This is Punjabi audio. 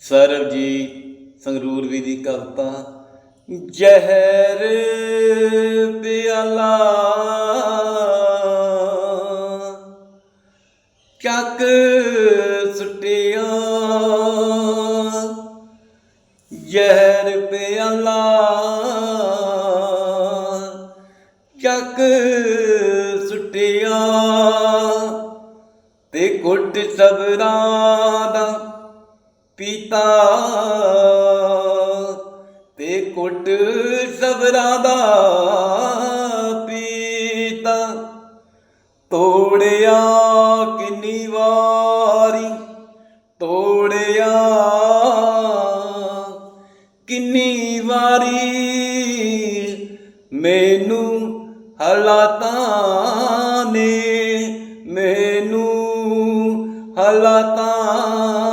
ਸਰਬਜੀਤ ਸੰਗਰੂਰ ਵੀ ਦੀ ਕਵਿਤਾ, ਜ਼ਹਿਰ ਪਿਆਲਾ। ਚੱਕ ਸੁਟਿਆ। ਜ਼ਹਿਰ ਪਿਆਲਾ। ਚੱਕ ਸੁਟਿਆ ਤੇ ਕੁੱਟ ਸਬਰਾਂ ਦਾ ਪੀਤਾ। ਤੇ ਕੁੱਟ ਸਬਰਾ ਦਾ ਪੀਤਾ। ਤੋੜਿਆ ਕਿੰਨੀ ਵਾਰੀ, ਤੋੜਿਆ ਕਿੰਨੀ ਵਾਰੀ। ਮੈਨੂੰ ਹਲਾਤਾਂ ਨੇ, ਮੈਨੂੰ ਹਲਾਤਾਂ